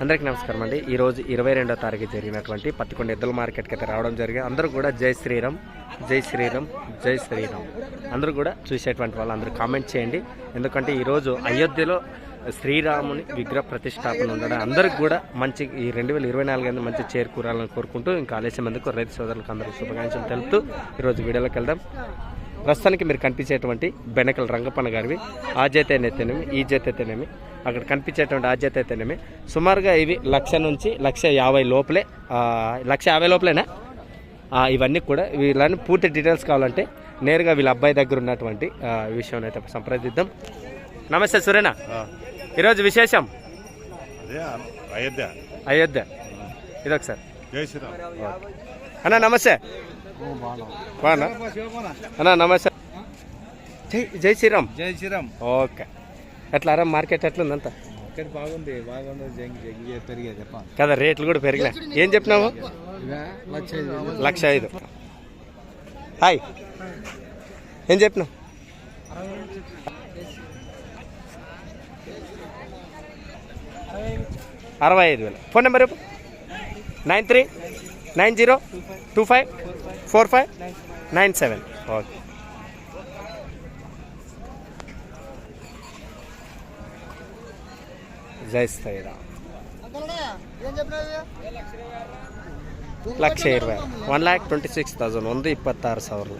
అందరికీ నమస్కారం అండి. ఈరోజు ఇరవై రెండో తారీఖు జరిగినటువంటి పత్తికొండ ఎద్దుల మార్కెట్కి అయితే రావడం జరిగింది. అందరూ కూడా జై శ్రీరామ్ జై శ్రీరామ్ జై శ్రీరామ్. అందరూ కూడా చూసేటువంటి వాళ్ళు అందరూ కామెంట్ చేయండి. ఎందుకంటే ఈరోజు అయోధ్యలో శ్రీరాముని విగ్రహ ప్రతిష్టాపన ఉండడం అందరికి కూడా మంచి ఈ రెండు వేల ఇరవై నాలుగు అనేది మంచి చేరుకూరాలని కోరుకుంటూ ఇంకా ఆలస్యం ఎందుకు రైతు సోదరులకు అందరూ శుభాకాంక్షలు తెలుపుతూ ఈరోజు వీడియోలోకి వెళ్దాం. ప్రస్తుతానికి మీరు కనిపించేటువంటి బెనకల రంగప్పన్న గారివి ఆ జత అయితేనేమి ఈ జత అయితేనేమి అక్కడ కనిపించేటువంటి ఆ సుమారుగా ఇవి లక్ష నుంచి లక్ష యాభై లోపలే లక్ష యాభై లోపలేనా? ఇవన్నీ కూడా వీళ్ళని పూర్తి డీటెయిల్స్ కావాలంటే నేరుగా వీళ్ళ అబ్బాయి దగ్గర ఉన్నటువంటి విషయం అయితే సంప్రదిద్దాం. నమస్తే సురేనా. ఈరోజు విశేషం? అయోధ్య. అయోధ్య. ఇదొకసారి. అన్న నమస్తే. బాగున్నా అన్న నమస్తే. జై జై శ్రీరామ్. జై శ్రీరామ్. ఓకే. ఎట్లా రా మార్కెట్ ఎట్లుందంతా? ఇక్కడ బాగుంది బాగుంది జంగి జంగి పెరిగే చెప్ప. కదా రేట్లు కూడా పెరిగినాయి. ఏం చెప్పినావు? లక్ష ఐదు. హాయ్. ఏం చెప్పినావు? అరవై ఐదు వేలు. Phone number nine three. nine zero two five four five nine seven okay జై శ్రీరామ్ ಲಕ್ಷ ಇರುವೆ one lakh twenty six thousand ಒಂದು ಇಪ್ಪತ್ತಾರು ಸಾವಿರ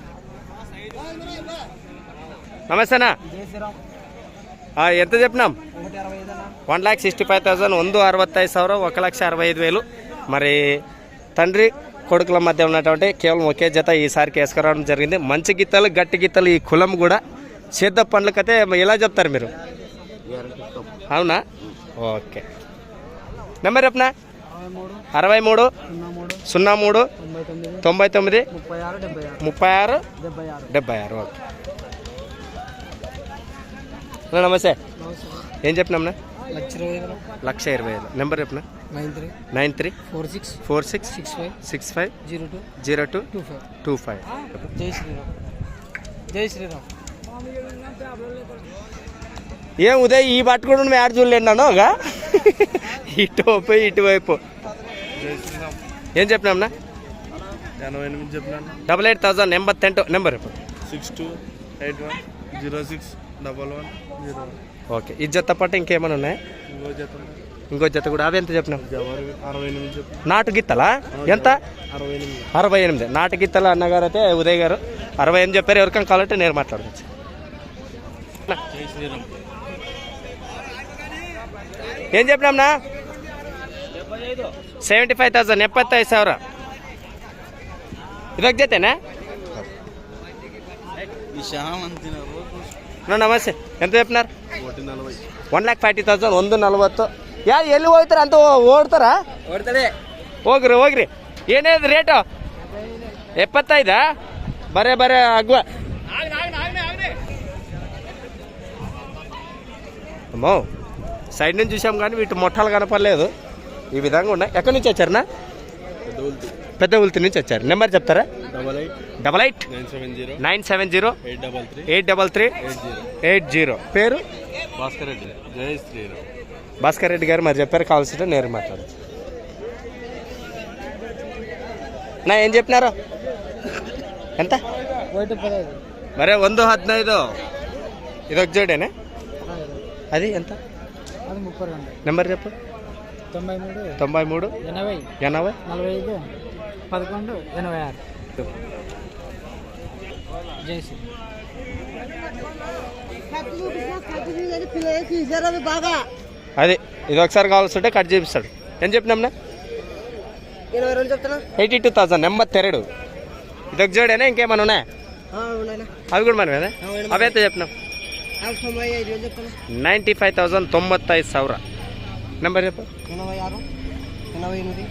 నమస్తేనా ఆ, ఎంత చెప్పినాం one lakh sixty five thousand వంద అరవత్తైదు ಸಾವಿರ ఒక లక్ష అరవై ఐదు వేలు మరి తండ్రి కొడుకుల మధ్య ఉన్నటువంటి కేవలం ఒకే జత ఈసారికి వేసుకురావడం జరిగింది. మంచి గీతలు గట్టి గీతలు ఈ కులం కూడా సేద్ద పండ్లకైతే ఎలా చెప్తారు మీరు? అవునా? ఓకే. నెంబర్ చెప్పనా? అరవై మూడు సున్నా మూడు తొంభై తొమ్మిది ముప్పై ఆరు డెబ్బై ఆరు. ఓకే. నమస్తే. ఏం చెప్పినామన్నా లక్ష ఇరవై వేలు లక్ష ఇరవై ఐదు. నెంబర్ చెప్పిన? Nine three nine three four six four six six five six five zero two zero two two five two five. జై శ్రీరామ్. జై శ్రీరామ్. ఏం ఉదయ్ ఈ పట్టుకుని నువ్వు యాడ్ చూడలేను ఒక ఇటువైపు ఇటువైపు ఏం చెప్పినామన్నా ఎనభై ఎనిమిది చెప్పినాను. డబల్ ఎయిట్ థౌసండ్ నెంబర్ ఇప్పుడు six two eight one zero six double one zero okay ఈ జత పాటు ఇంకేమైనా ఉన్నాయా? ఇంకో జత కూడా. అవి ఎంత చెప్పినాం నాటు గిత్తలా? ఎంత? అరవై ఎనిమిది. నాటు గిత్తల అన్నగారు అయితే ఉదయ్ గారు. అరవై ఎనిమిది చెప్పారు. ఎవరికైనా కావాలంటే నేను మాట్లాడవచ్చు ఏం చెప్పినాంనా సెవెంటీ ఫైవ్ థౌసండ్ ఎప్పత్తి ఐదు సవరా ఇదొక జతేనా? నమస్తే. ఎంత చెప్పినారు? వన్ ల్యాక్ ఫార్టీ థౌసండ్ వంద నలభై ಒಂದು ನಲ್ವತ್ತು ಯಾ ಎಲ್ಲಿ ಹೋಗ್ತಾರ ಅಂತ ಓಡ್ತಾರ ಓಡ್ತದೆ ಹೋಗ್ರಿ ಹೋಗ್ರಿ ಏನೇದು ರೇಟು ಎಪ್ಪತ್ತೈದಾ ಬರೇ ಬರೇ ಅಗ್ವ అమ్మో సైడ్ నుంచి చూసాం కానీ వీటి మొట్టాలు కనపడలేదు ఈ విధంగా ఉన్నాయి ఎక్కడి నుంచి వచ్చారనా పెద్ద పెద్ద ఉల్తి నుంచి వచ్చారు నెంబర్ చెప్తారా double eight double eight nine seven zero nine seven zero eight double three eight double three eight zero eight zero పేరు భాస్కర్ రెడ్డి జై శ్రీరామ్ భాస్కర్ రెడ్డి గారు మరి చెప్పారు కావాల్సింటే నేరు మాట్లాడచ్చు నా ఏం చెప్పినారు ఎంత మరే వంద హద్నైదు ఇది ఒక జోడేనా అది ఎంత అది ముప్పై రెండు నెంబర్ చెప్పు తొంభై మూడు తొంభై మూడు ఎనభై ఎనభై నలభై ఐదు పదకొండు ఎనభై ఆరు జై శ్రీ బాగా అదే ఇది ఒకసారి కావాల్సింటే కట్ చేపిస్తాడు. ఏం చెప్పినాంనా ఎయిటీ టూ థౌసండ్ నెంబర్ తెరడు. ఇది ఒక జోడేనా ఇంకేమైనా ఉన్నాయా? అవి కూడా మనమేనా? అవి అయితే చెప్పినాం? నైంటీ ఫైవ్ థౌసండ్ తొంభై ఐదు సవర నెంబర్ చెప్పు. ఎనభై ఆరు ఎనభై ఎనిమిది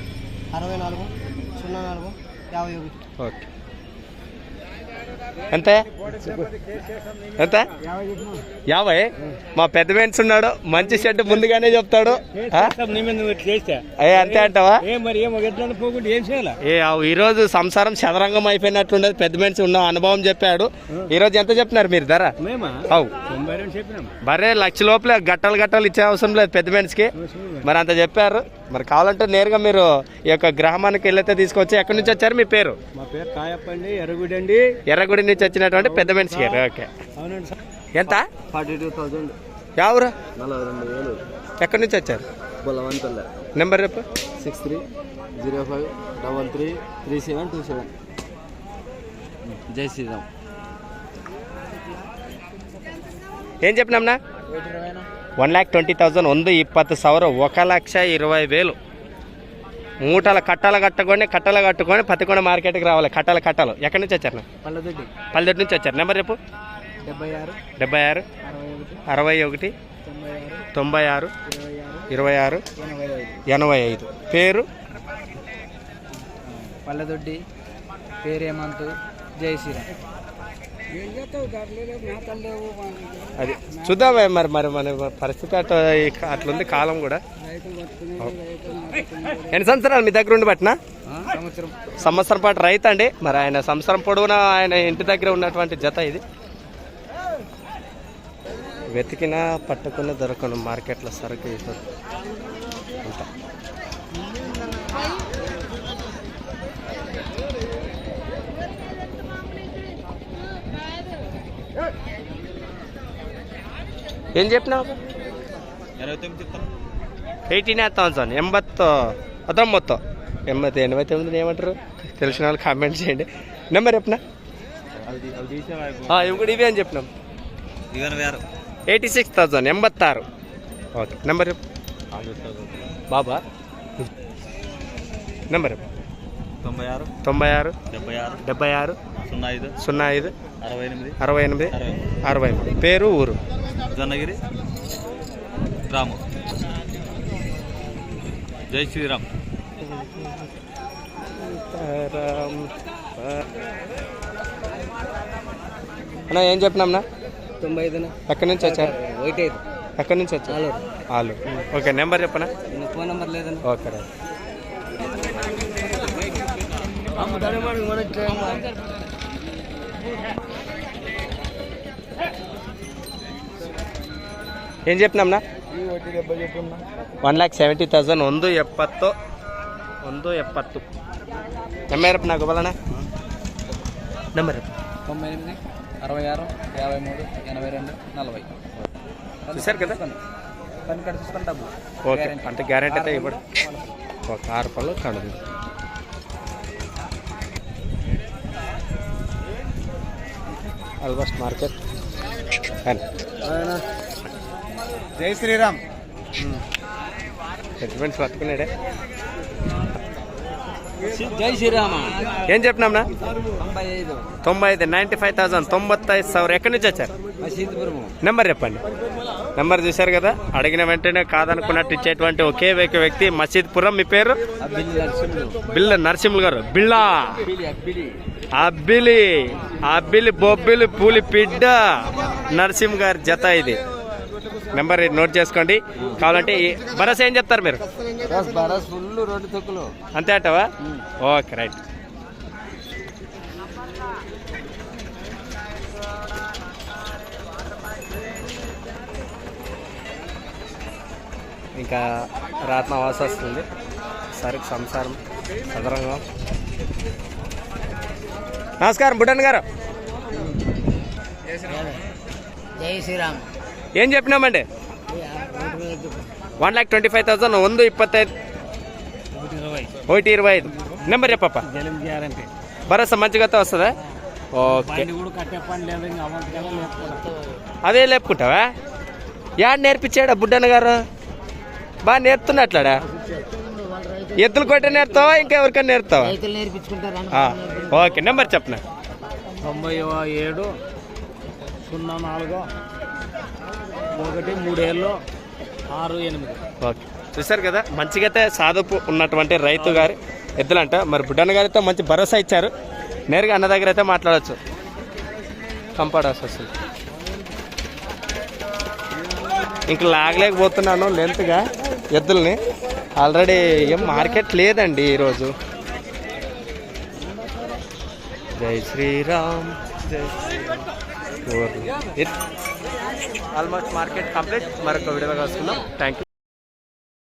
అరవై నాలుగు సున్నా నాలుగు యాభై ఒకటి. ఓకే. ఎంత? ఎంత? యాభై? మా పెద్ద మెన్స్ ఉన్నాడు. మంచి షర్ట్ ముందుగానే చెప్తాడు. అంతే అంటావా? ఏ ఈరోజు సంసారం చదరంగం అయిపోయినట్లుండదు పెద్ద మనిషి ఉన్న అనుభవం చెప్పాడు. ఈరోజు ఎంత చెప్తున్నారు మీరు? ధర? అవు. బరే లక్ష లోపల గట్టలు గట్టలు ఇచ్చే అవసరం లేదు పెద్ద మనిషికి మరి అంత చెప్పారు. మరి కావాలంటే నేరుగా మీరు ఈ యొక్క గ్రామానికి వెళ్ళైతే తీసుకొచ్చి ఎక్కడి నుంచి వచ్చారు? మీ పేరు? మా పేరు కాయప్పండి ఎర్రగుడండి ఎర్రగుడి నుంచి వచ్చినటువంటి పెద్ద మనిషి గారు. ఓకే. అవునండి సార్. ఎంత? Forty two thousand. ఎవరు? నలభై రెండు వేలు. ఎక్కడి నుంచి వచ్చారు? బొల్లవంతల్ల నెంబర్ రేపు six three zero five double three three seven two seven. జై శ్రీరామ్. ఏం చెప్పినాంనా ಒನ್ ಲ್ಯಾಕ್ ಟ್ವೆಂಟಿ ತೌಸಂಡ್ ಒಂದು ಇಪ್ಪತ್ತು ಸಾವಿರ ఒక లక్ష ఇరవై వేలు మూటల కట్టలు కట్టుకొని కట్టలు కట్టుకొని పత్తికొండ మార్కెట్కి రావాలి కట్టలు కట్టలు ఎక్కడి నుంచి వచ్చారు పల్లెదొడ్డి పల్లెటి నుంచి వచ్చారు నెంబర్ రేపు డెబ్బై ఆరు డెబ్బై ఆరు అరవై ఒకటి అరవై ఒకటి తొంభై ఆరు తొంభై ఆరు ఇరవై ఆరు ఇరవై ఆరు ఎనభై ఐదు ఎనభై ఐదు పేరు పల్లెదొడ్డి పేరు హేమంత్ జై శ్రీరామ్ అది చూద్దామే మరి మరి మన పరిస్థితి అట్లా అట్లుంది కాలం కూడా. ఎన్ని సంవత్సరాలు మీ దగ్గర ఉండి పట్టినా? సంవత్సరం పాటు రైతు అండి. మరి ఆయన సంవత్సరం పొడవునా ఆయన ఇంటి దగ్గర ఉన్నటువంటి జత ఇది. వెతికినా పట్టుకున్న దొరకను మార్కెట్లో సరుకు ఇది ఏం చెప్పినావు? ఎయిటీన్ వేస్తాం సార్ ఎంబత్తో మొత్తం ఎంబత్ ఎనభై తొమ్మిది ఏమంటారు? తెలిసిన వాళ్ళు కామెంట్ చేయండి. నెంబర్ చెప్పినా? ఇవి కూడా ఇవే అని చెప్పినాం. ఎయిటీ సిక్స్ థౌసండ్ ఎంబత్తారు ఓకే నెంబర్ బాబా నెంబర్ తొంభై ఆరు తొంభై ఆరు డెబ్బై ఆరు డెబ్బై ఆరు సున్నా ఐదు సున్నా ఐదు అరవై ఎనిమిది అరవై ఎనిమిది అరవై మూడు పేరు ఊరు? జొన్నగిరి రాము. జై శ్రీరామ్. అన్నా ఏం చెప్పినాంనా తొంభై ఐదున ఎక్కడి నుంచి వచ్చారు ఒకటి ఐదు ఎక్కడి నుంచి వచ్చారు ఆలు ఓకే నెంబర్ చెప్పనా? ఫోన్ నెంబర్ లేదన్న. Okay right. ఏం చెప్పినాంనా ಒನ್ సెవెంటీ ಸೆವೆಂಟಿ ತೌಸಂಡ್ ಒಂದು ಎಪ್ಪತ್ತು ಒಂದು ಎಪ್ಪತ್ತು నెంబరప్ నాకు ఇవ్వాలనా నెంబర్ తొంభై ఎనిమిది అరవై ఆరు యాభై మూడు ఎనభై రెండు నలభై. చూసారు కదా? పని కడ చూసుకుంటాము ఓకే అంటే గ్యారెంటీ అయితే ఇవ్వడు. ఒక ఆరు పళ్ళు కడదు ఆల్మోస్ట్ మార్కెట్ జై శ్రీరామ్. సెంటిమెంట్స్ పట్టుకున్నాడే. జై శ్రీరామ. ఏం చెప్పినాంనా తొంభై ఐదు తొంభై ఐదు నైంటీ ఫైవ్ థౌసండ్ తొంభత్తైదు సవర్ ఎక్కడి నుంచి వచ్చారు? నెంబర్ చెప్పండి. నెంబర్ చూశారు కదా? అడిగిన వెంటనే కాదనుకున్నట్టు ఇచ్చేటువంటి ఒకే ఒక వ్యక్తి మసీద్పురం. మీ పేరు? బిల్ల నరసింహులు గారు. అబ్బిలి. అబ్బిలి. అబ్బిలి బొబ్బిలి పూలి పిడ్డ నరసింహ గారి జత ఇది. నెంబర్ నోట్ చేసుకోండి. కావాలంటే భరోసా ఏం చెప్తారు మీరు? బరస్ అంతే అంటావా? Okay right. ఇంకా రాత్మ వాస వస్తుంది. సరికి సంసారం సదరంగా. నమస్కారం బుడ్డన్ గారు. జై శ్రీరామ్. ఏం చెప్పినామండి one lakh twenty five thousand ಒಂದು ಇಪ್ಪತ್ತೈದು ఒకటి ఇరవై ఐదు నెంబర్ చెప్పప్ప గ్యారంటీ భరోసా మంచిగా వస్తుందా ఓకే కూడా కట్టే పని లేదు ఇంకా అవంతకల్లా లేకపోతే అదే లేపుకుంటావా యాడ్ నేర్పించాడా బుడ్డన్న గారు బాగా నేర్పుతున్నట్లాడా ఎద్దులు కొట్టే నేర్తావా ఇంకా ఎవరికైనా నేర్తావా రైతులు నేర్పించుకుంటారా ఆ, ఓకే నెంబర్ చెప్పనా తొంభై ఏడు సున్నా నాలుగు ఒకటి మూడేళ్ళు ఆరు ఎనిమిది. ఓకే. చూశారు కదా మంచిగైతే సాధపు ఉన్నటువంటి రైతు గారి ఎద్దులంట. మరి బుడ్డన్న గారితో మంచి భరోసా ఇచ్చారు. నేరుగా అన్న దగ్గర అయితే మాట్లాడవచ్చు కంపాడాల్సి ఇంక లాగలేకపోతున్నాను లెంత్గా ఎద్దుల్ని. ఆల్రెడీ ఏం మార్కెట్ లేదండి ఈరోజు. జై శ్రీరామ్ జై శ్రీరామ్. Almost market complete. మరొక వీడియోలో కలుసుకుందాం. థ్యాంక్